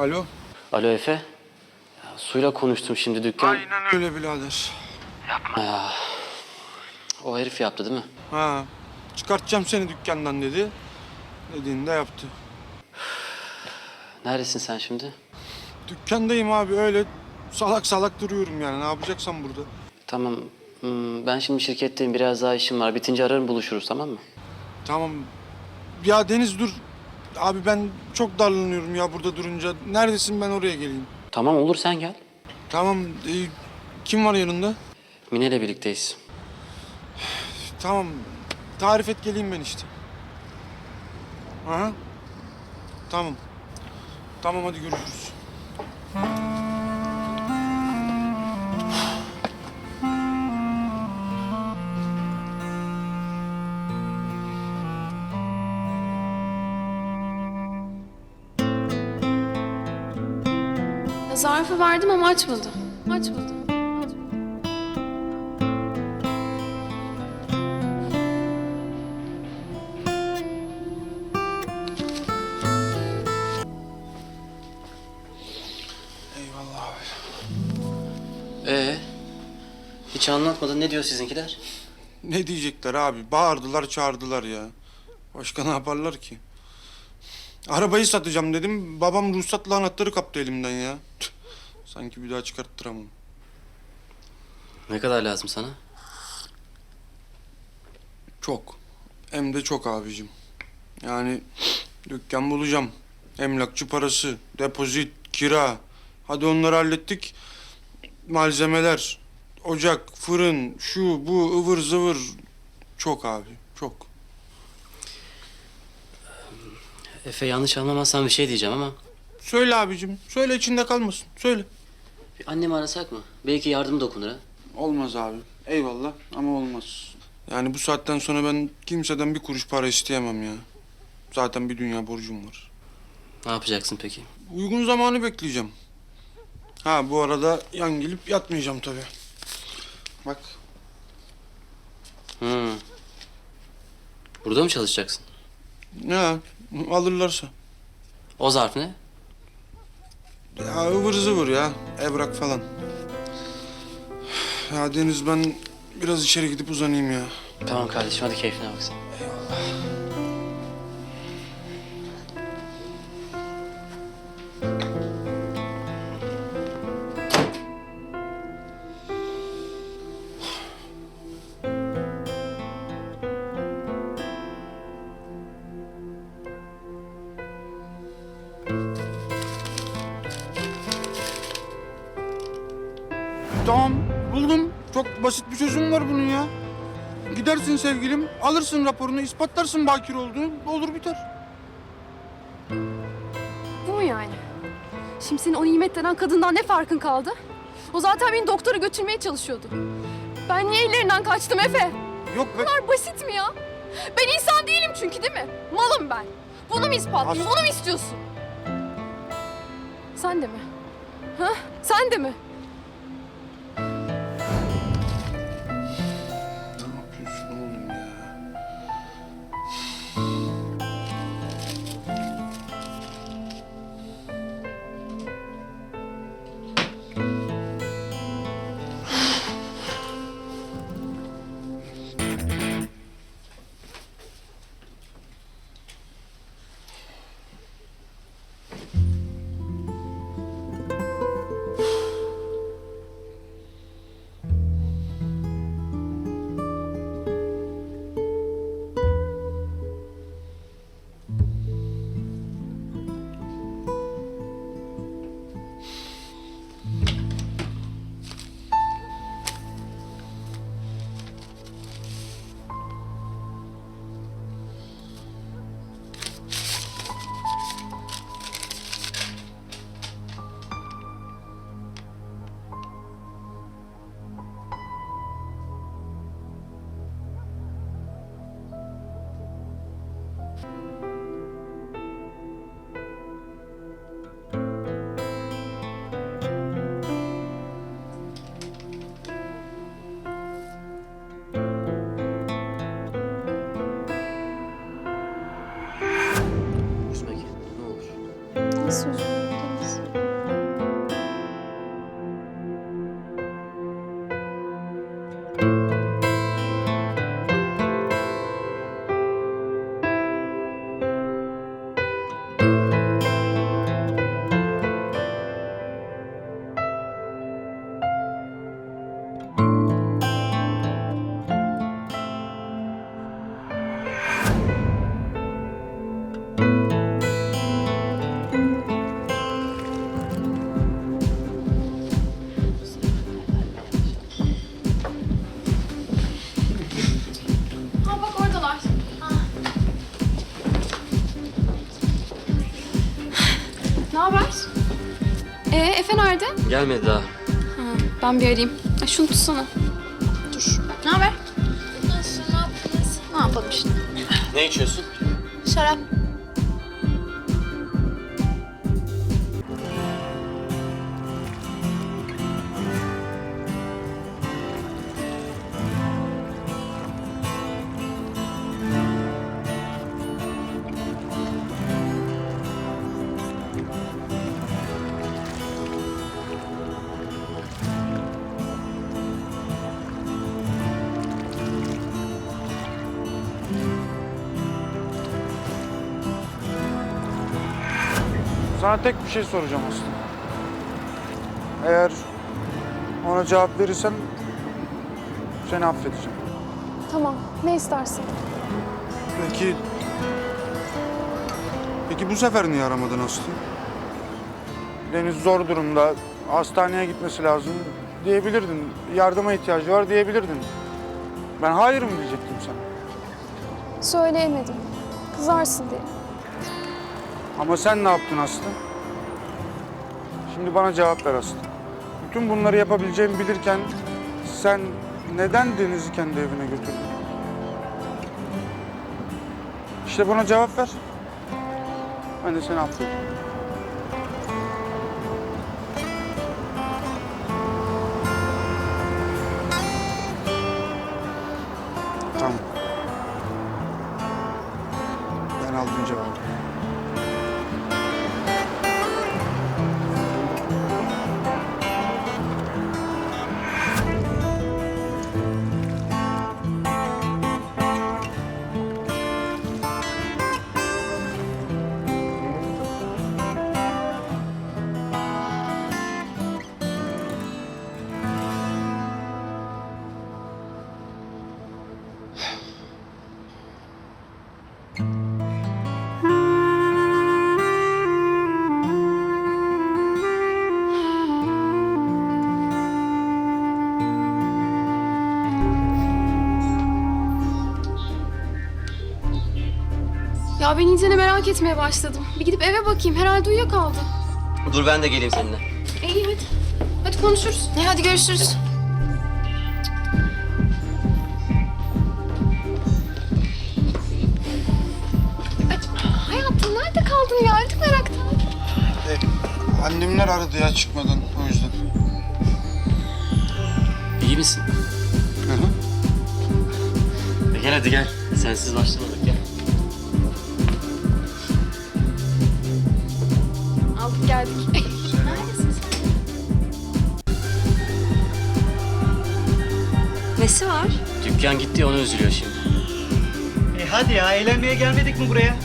Alo. Alo Efe. Ya, suyla konuştum şimdi dükkan. Aynen öyle birader. O herif yaptı değil mi? Ha. Çıkartacağım seni dükkandan dedi. Dediğini de yaptı. Neredesin sen şimdi? Dükkandayım abi öyle salak salak duruyorum yani. Ne yapacaksam burada. Tamam. hmm, Ben şimdi şirketteyim. Biraz daha işim var. Bitince ararım buluşuruz tamam mı? Tamam. Ya Deniz dur. Abi ben çok darlanıyorum ya burada durunca. Neredesin ben oraya geleyim. Tamam olur sen gel. Tamam. e, kim var yanında? Mine ile birlikteyiz. Tamam. Tarif et geleyim ben işte. Aha. Tamam. Tamam hadi görüşürüz. Ya Zarfı verdim ama açmadı. Açmadı. Eyvallah abi. Ee, hiç anlatmadın. Ne diyor sizinkiler? Ne diyecekler abi? Bağırdılar çağırdılar ya. Başka ne yaparlar ki? Arabayı satacağım dedim. Babam ruhsatlı anahtarı kaptı elimden ya. Tüh, Sanki bir daha çıkarttıramam. Ne kadar lazım sana? Çok. Hem de çok abicim. Yani dükkan bulacağım. Emlakçı parası, depozit, kira. Hadi onları hallettik. Malzemeler, ocak, fırın, şu, bu, ıvır zıvır. Çok abi, çok. Efe yanlış anlamazsan bir şey diyeceğim ama... Söyle abicim, söyle içinde kalmasın. Söyle. Bir annemi arasak mı? Belki yardım dokunur ha. Olmaz abi. Eyvallah ama olmaz. Yani bu saatten sonra ben kimseden bir kuruş para isteyemem ya. Zaten bir dünya borcum var. Ne yapacaksın peki? Uygun zamanı bekleyeceğim. Ha bu arada yan gelip yatmayacağım tabii. Bak Hmm. Burada mı çalışacaksın? ne alırlarsa. O zarf ne? Ya ıvır zıvır ya evrak falan. Ya Deniz ben biraz içeri gidip uzanayım ya. Tamam kardeşim hadi keyfine bak Tamam buldum. Çok basit bir çözüm var bunun ya. Gidersin sevgilim, alırsın raporunu, ispatlarsın bakir olduğunu, olur biter. Bu mu yani? Şimdi senin o nimet denen kadından ne farkın kaldı? O zaten beni doktora götürmeye çalışıyordu. Ben niye ellerinden kaçtım Efe? Yok be. Bunlar basit mi ya? Ben insan değilim çünkü değil mi? Malım ben. Bunu mu ispatlayayım? As- Onu mu istiyorsun? Sen de mi? Ha? Sen de mi? Nerede? Gelmedi daha. Ha, ben bir arayayım. Ay, şunu tutsana. Dur. Ne haber? Nasıl? Ne yaptınız? Ne yapalım işte? Ne içiyorsun? Şarap. Sana tek bir şey soracağım aslında. Eğer ona cevap verirsen seni affedeceğim. Tamam. Ne istersin? Peki... Peki bu sefer niye aramadın Aslı? Deniz zor durumda, hastaneye gitmesi lazım diyebilirdin. Yardıma ihtiyacı var diyebilirdin. Ben hayır mı diyecektim sana? Söyleyemedim. Kızarsın diye. Ama sen ne yaptın Aslı? Şimdi bana cevap ver Aslı. Bütün bunları yapabileceğimi bilirken sen neden Deniz'i kendi evine götürdün? İşte bana cevap ver. Ben de seni affederim. Ya ben iyicene merak etmeye başladım. Bir gidip eve bakayım. Herhalde uyuyakaldı. Dur ben de geleyim seninle. İyi hadi. Hadi konuşuruz. Ne hadi görüşürüz. Ay, hayatım nerede kaldın ya? Öldük meraktan. E, annemler aradı ya çıkmadan o yüzden. İyi misin? Hı hı. E gel hadi gel. Sensiz başlamadık Nesi var? Dükkan gitti ona üzülüyor şimdi. E hadi ya eğlenmeye gelmedik mi buraya?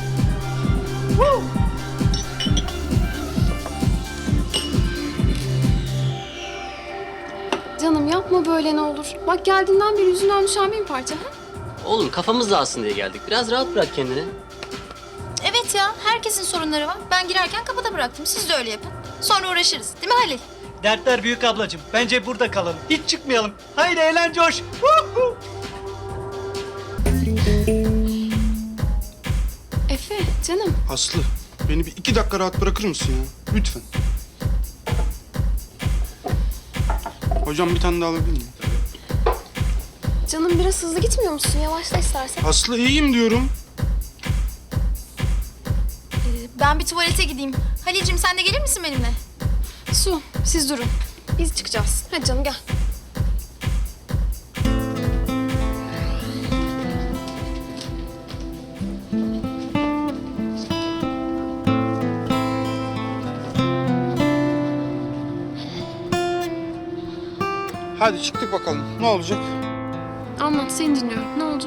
Canım yapma böyle ne olur. Bak geldiğinden beri yüzünden düşen bir parça. Ha? Oğlum kafamız dağılsın diye geldik. Biraz rahat bırak kendini. Evet ya herkesin sorunları var. Ben girerken kapıda bıraktım. Siz de öyle yapın. Sonra uğraşırız. Değil mi Halil? Dertler büyük ablacığım. Bence burada kalalım. Hiç çıkmayalım. Haydi eğlen coş. Huhu! Efe canım. Aslı beni bir iki dakika rahat bırakır mısın ya? Lütfen. Hocam bir tane daha alabilir miyim? Canım biraz hızlı gitmiyor musun? Yavaşla istersen. Aslı iyiyim diyorum. Ee, ben bir tuvalete gideyim. Halil'cim sen de gelir misin benimle? Su siz durun. Biz çıkacağız. Hadi canım gel. Hadi çıktık bakalım. Ne olacak? Anlat seni dinliyorum. Ne oldu?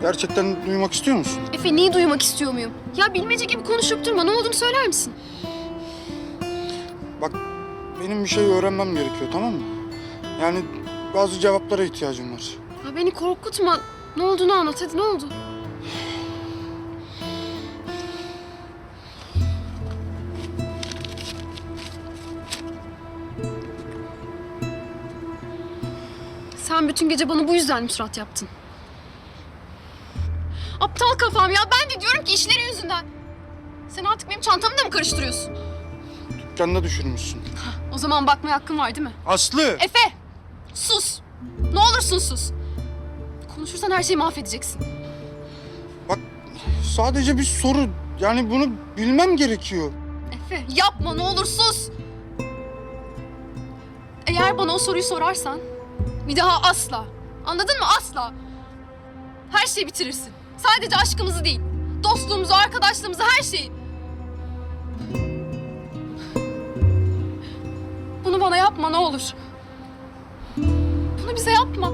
Gerçekten duymak istiyor musun? Efe neyi duymak istiyor muyum? Ya bilmece gibi konuşup durma. Ne olduğunu söyler misin? Benim bir şey öğrenmem gerekiyor tamam mı? Yani bazı cevaplara ihtiyacım var. Ya beni korkutma. Ne olduğunu anlat hadi ne oldu? Sen bütün gece bana bu yüzden mi surat yaptın? Aptal kafam ya. Ben de diyorum ki işleri yüzünden. Sen artık benim çantamı da mı karıştırıyorsun? dükkanda düşürmüşsün. O zaman bakmaya hakkın var değil mi? Aslı! Efe! Sus! Ne olursun sus! Konuşursan her şeyi mahvedeceksin. Bak sadece bir soru. Yani bunu bilmem gerekiyor. Efe yapma ne olur sus! Eğer bana o soruyu sorarsan bir daha asla. Anladın mı? Asla. Her şeyi bitirirsin. Sadece aşkımızı değil. Dostluğumuzu, arkadaşlığımızı, her şeyi. Bana yapma ne olur. Bunu bize yapma.